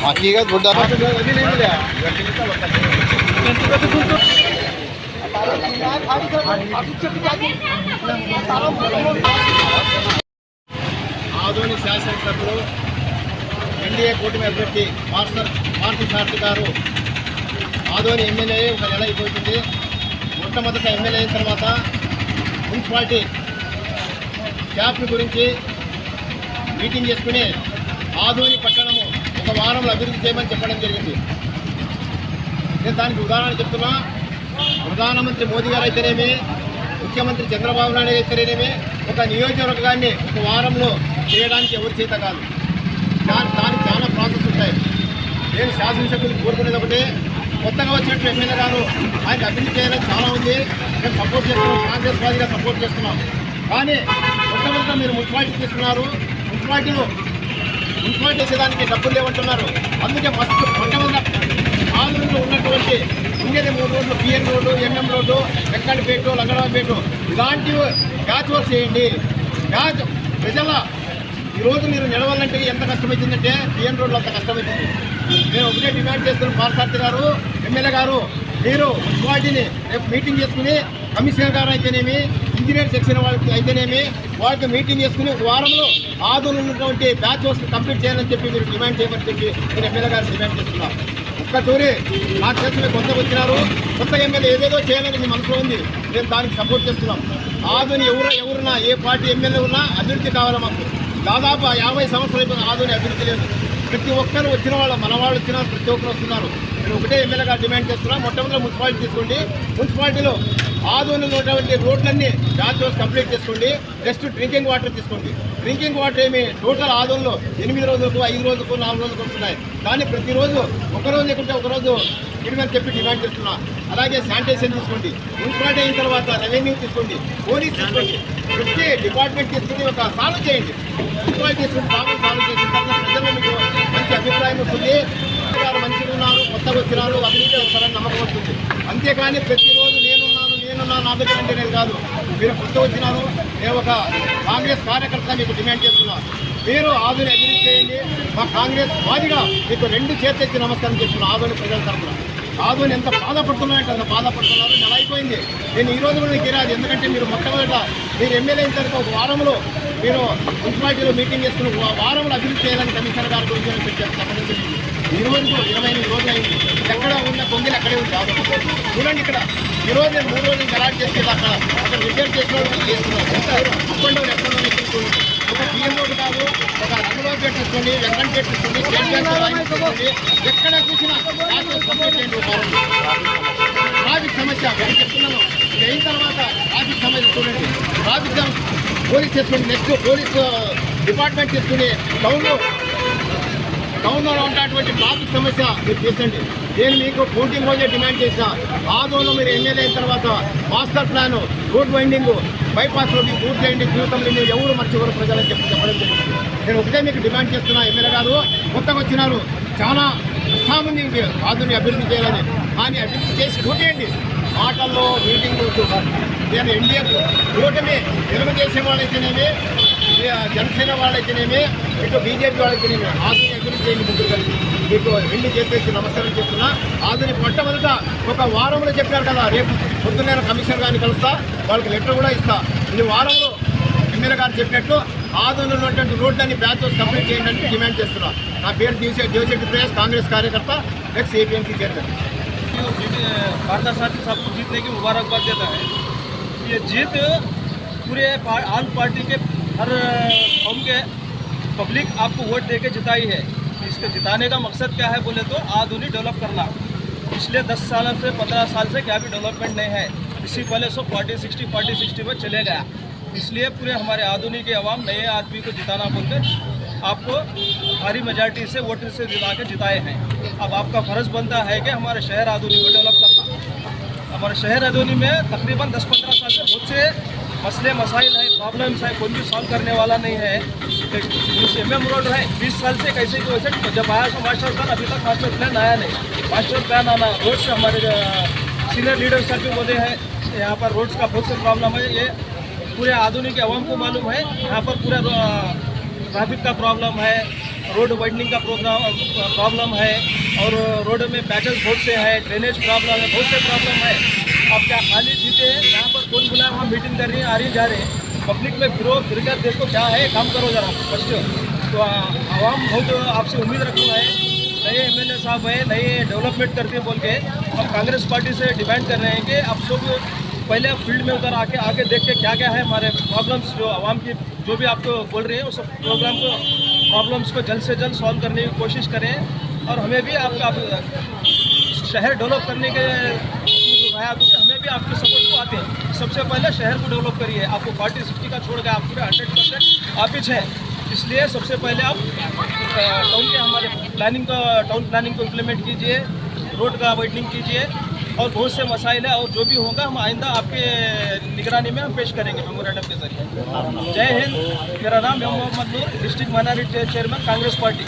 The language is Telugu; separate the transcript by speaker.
Speaker 1: हकीकत बुढ़ा
Speaker 2: ఆదోని శాసనసభ్యులు ఎన్డీఏ కూటమి అభ్యర్థి మాస్టర్ మార్టి శాస్త్రి గారు ఆధోని ఎమ్మెల్యే ఒక నెల అయిపోతుంది. మొట్టమొదట ఎమ్మెల్యే అయిన తర్వాత మున్సిపాలిటీ క్యాప్ల గురించి మీటింగ్ చేసుకుని ఆధోని పట్టణము ఒక వారంలో అభివృద్ధి చేయమని చెప్పడం జరిగింది. నేను దానికి ఉదాహరణ చెప్తున్నా. ప్రధానమంత్రి మోదీ గారు అయితేనేమి ముఖ్యమంత్రి చంద్రబాబు నాయుడు అయితేనేమి ఒక నియోజకవర్గాన్ని ఒక వారంలో చేయడానికి ఎవరి చేత కాదు. దాని దానికి చాలా ప్రాసెస్ ఉంటాయి. నేను శాసనసభ్యులు కోరుకునేది ఒకటి. కొత్తగా వచ్చినట్టు ఎమ్మెల్యే గారు ఆయన అభివృద్ధి చేయడం చాలా ఉంది. మేము సపోర్ట్ చేస్తున్నాం. కాంగ్రెస్ పార్టీగా సపోర్ట్ చేస్తున్నాం. కానీ మొట్టమొదట మీరు మున్సిపాలిటీ తీసుకున్నారు. మున్సిపాలిటీలు మున్సిపాలిటీ చేసేదానికి డబ్బులు లేవంటున్నారు. అందుకే ఫస్ట్ మొట్టమొదట ఆంధ్రంలో ఉన్నటువంటి ఇంజనీ మూడు రోడ్లు PN road MM road Venkatapeta Langadapeta ఇలాంటివి ప్యాచ్ వర్క్ చేయండి. ప్యాచ్ ప్రజల ఈరోజు మీరు నిలవాలంటే ఎంత కష్టమవుతుందంటే పిఎన్ రోడ్లో అంత కష్టమవుతుంది నేను ఒకటే డిమాండ్ చేస్తున్న పార్సార్థి గారు ఎమ్మెల్యే గారు మీరు మున్సిపాలిటీని రేపు మీటింగ్ చేసుకుని కమిషనర్ గారు అయితేనేమి ఇంజనీర్ సెక్షన్ వాళ్ళకి అయితేనేమి వాళ్ళకి మీటింగ్ చేసుకుని ఒక వారంలో ఆదులు ఉన్నటువంటి బ్యాచ్ వర్క్ కంప్లీట్ చేయాలని చెప్పి మీరు డిమాండ్ చేయమని చెప్పి నేను ఎమ్మెల్యే గారు డిమాండ్ చేస్తున్నాను ఒక్క తూరి నాకు తెలిసి కొత్తగా వచ్చినారు కొత్త ఎమ్మెల్యే ఏదేదో చేయాలని మీ మనసులో ఉంది నేను దానికి సపోర్ట్ చేస్తున్నాం. ఆధుని ఎవరు ఎవరున్నా ఏ పార్టీ ఎమ్మెల్యే ఉన్నా అభివృద్ధి కావాలి మాకు. దాదాపు యాభై సంవత్సరాలు అయిపోయిన ఆధుని అభివృద్ధి లేదు. ప్రతి ఒక్కరు వచ్చిన వాళ్ళు మన వాళ్ళు వచ్చినారు ప్రతి ఒక్కరు వస్తున్నారు. నేను ఒకటే ఎమ్మెల్యే గారు డిమాండ్ చేస్తున్నా. మొట్టమొదటి మున్సిపాలిటీ తీసుకోండి. మున్సిపాలిటీలో ఆదోని ఉన్నటువంటి రోడ్లన్నీ బ్యాచ్ రోజు కంప్లీట్ చేసుకోండి. జస్ట్ డ్రింకింగ్ వాటర్ తీసుకోండి. డ్రింకింగ్ వాటర్ ఏమి టోటల్ ఆదోన్లో ఎనిమిది రోజులకు ఐదు రోజులకు నాలుగు రోజులకు వస్తున్నాయి. కానీ ప్రతిరోజు ఒక రోజు లేకుంటే ఒక రోజు ఇవ్వమని చెప్పి డిమాండ్ చేస్తున్నా. అలాగే శానిటైజేషన్ తీసుకోండి. మున్సిపాలిటీ అయిన తర్వాత రెవెన్యూ తీసుకోండి. పోలీస్ తీసుకోండి. ప్రతి డిపార్ట్మెంట్ తీసుకుని ఒక సాల్వ్ చేయండి. మున్సిపాలిటీ తీసుకుని ప్రాబ్లం సాల్వ్ చేసిన తర్వాత ప్రజల్లో మీకు మంచి అభిప్రాయం వస్తుంది. మంచిగా ఉన్నారు కొత్తగా వచ్చినారు అభివృద్ధి వస్తారని నమ్మకం వస్తుంది. అంతేకాని ప్రతిరోజు నేనున్నాను నా దగ్గర అంటే నేను కాదు. మీరు పుట్టి వచ్చినారు. నేను ఒక కాంగ్రెస్ కార్యకర్త మీకు డిమాండ్ చేస్తున్నాను మీరు ఆదుని అభివృద్ధి చేయండి. మా కాంగ్రెస్ వాదిగా మీకు రెండు చేతెత్తి నమస్కారం చేస్తున్నాను ఆదుని ప్రజల తరఫున ఆదుని ఎంత బాధపడుతున్నారంటే అంత బాధపడుతున్నారు. నెల అయిపోయింది. నేను ఈ రోజు కూడా మీకు రాదు ఎందుకంటే మీరు మొట్టమొదట మీరు ఎమ్మెల్యే అయిన తర్వాత ఒక వారంలో మీరు మున్సిపాలిటీలో మీటింగ్ చేసుకుని వారంలో అభివృద్ధి చేయాలని కమిషనర్ గారి గురించి నేను ఇరవై ఇరవై ఎనిమిది రోజులు అయింది ఎక్కడ ఉన్న కొంగిలు అక్కడే ఉంది ఆదోని. చూడండి ఇక్కడ. ఈరోజు నేను మూడు రోజులు గలాట్ చేస్తే అక్కడ అక్కడ రిపేర్ చేసిన వాళ్ళు చేస్తున్నారు. ఎంత అప్ అండ్ డౌన్ ఎక్కడ ఒక బియ్యం రోడ్డు కాదు ఒక రంగబాబు పేట తీసుకోండి వెంకట పేట తీసుకోండి స్టేట్ బ్యాంక్ లైన్ ఎక్కడ చూసినా ట్రాఫిక్ సమస్య నేను చెప్తున్నాను. ఇది అయిన తర్వాత ట్రాఫిక్ సమస్య చూడండి. ట్రాఫిక్ పోలీస్ చేసుకోండి నెక్స్ట్ పోలీస్ డిపార్ట్మెంట్ తీసుకుని టౌన్లో టౌన్లో ఉన్నటువంటి ట్రాఫిక్ సమస్య మీరు తీసండి నేను మీకు పోటీ రోజే డిమాండ్ చేసిన. ఆదోలో మీరు ఎమ్మెల్యే అయిన తర్వాత master plan road widening bypass road పూర్తి చేయండి జీవితంలో మీరు ఎవరు మర్చిపోరు ప్రజలని చెప్పి చెప్పడం జరిగింది. నేను ఒకటే మీకు డిమాండ్ చేస్తున్నా ఎమ్మెల్యే గారు కొత్తగా వచ్చినారు. చాలా ఉత్సాహం ఉంది. అభివృద్ధి చేయాలని. కానీ అభివృద్ధి చేసి చూడండి మాటల్లో మీటింగ్ నేను ఎన్డీఏ కూటమి తెలుగుదేశం వాళ్ళైతేనేమి జనసేన వాళ్ళైతేనేమి ఇటు బీజేపీ వాళ్ళైతేనేమి ఆధునిక అభివృద్ధి చేయండి ముగ్గురు కలిసి మీకు రెండు చెప్పేసి నమస్కారం చేస్తున్నా ఆధునిక మొట్టమొదట ఒక వారంలో చెప్పారు కదా రేపు పొద్దున్న కమిషనర్ గారిని కలుస్తా వాళ్ళకి లెటర్ కూడా ఇస్తా ఈ వారంలో ఎమ్మెల్యే గారు చెప్పినట్టు ఆదోళన ఉన్నటువంటి రోడ్లన్నీ బ్యాచ్ కంప్లీట్ చేయండి అని డిమాండ్ చేస్తున్నా నా పేరు దేశ దేవశెట్టి ప్రయాస్ కాంగ్రెస్ కార్యకర్త ఎక్స్ ఏపీఎంసీ చైర్మన్
Speaker 3: भारत साथी सबको जीतने की मुबारकबाद देता है ये जीत पूरे पा- आल पार्टी के हर कौम के पब्लिक आपको वोट दे के जिताई है। इसके जिताने का मकसद क्या है बोले तो आधुनिक डेवलप करना। पिछले 10 साल से 15 साल से क्या भी डेवलपमेंट नहीं है। इसी पहले सो फोर्टी सिक्सटी फोर्टी सिक्सटी में चले गया। इसलिए पूरे हमारे आधुनिक के अवाम नए आदमी को जिताना बोलते आपको भारी मेजॉरिटी से वोट से जिता के जिताए हैं। अब आपका फ़र्ज़ बनता है कि हमारे शहर आधुनिक को डेवलप करना। हमारे शहर अदोनी में तकरीबन 10-15 साल से बहुत से मसले, मसाइल है। प्रॉब्लम्स है कोई भी सॉल्व करने वाला नहीं है। एम एम रोड है 20 साल से कैसे की वैसे जब आया तो मास्टर प्लान अभी तक मास्टर प्लान आया नहीं। मास्टर प्लान आना रोड से हमारे सीनियर लीडर साहब भी बोले हैं, यहाँ पर रोड्स का बहुत से प्रॉब्लम है। ये पूरे आधुनिक अवाम को मालूम है, यहाँ पर पूरा ट्रैफ़िक का प्रॉब्लम है रोड वाइडनिंग का प्रोग्राम प्रॉब्लम है, और रोड में पैचेस बहुत से है ड्रेनेज प्रॉब्लम है, बहुत से प्रॉब्लम है। आप क्या खाली जीते हैं? यहाँ पर कौन बुलाया वहाँ मीटिंग कर रही है, आ रही जा रहे हैं। पब्लिक में फिरो फिर कर देखो क्या है, काम करो जरा फ़र्स्ट तो आवाम बहुत आपसे उम्मीद रखो है, नए एम एल ए साहब है, नए डेवलपमेंट करते बोल के हम कांग्रेस पार्टी से डिमांड कर रहे हैं कि आप सब पहले फ़ील्ड में उधर आके आके देख के क्या क्या है हमारे प्रॉब्लम्स जो आवाम की, जो भी आपको बोल रहे हैं उस प्रोग्राम को प्रॉब्लम्स को जल्द से जल्द सॉल्व करने की कोशिश करें और हमें भी आपका, शहर डेवलप करने के राय लिए आपके सपोर्ट को आते हैं। सबसे पहले शहर को डेवलप करिए। आपको पार्टी सिक्सटी का छोड़ गया आप पूरे हंड्रेड परसेंट आप पीछे हैं। इसलिए सबसे पहले आप टाउन के हमारे प्लानिंग का टाउन प्लानिंग को इम्प्लीमेंट कीजिए। रोड का वाइटनिंग कीजिए। और बहुत से मसाइल है और जो भी होगा हम आइंदा आपके निगरानी में हम पेश करेंगे मेमोरेंडम के ज़रिए। जय हिंद। मेरा नाम है Mohammed Noor district minority
Speaker 2: chairman Congress
Speaker 3: party.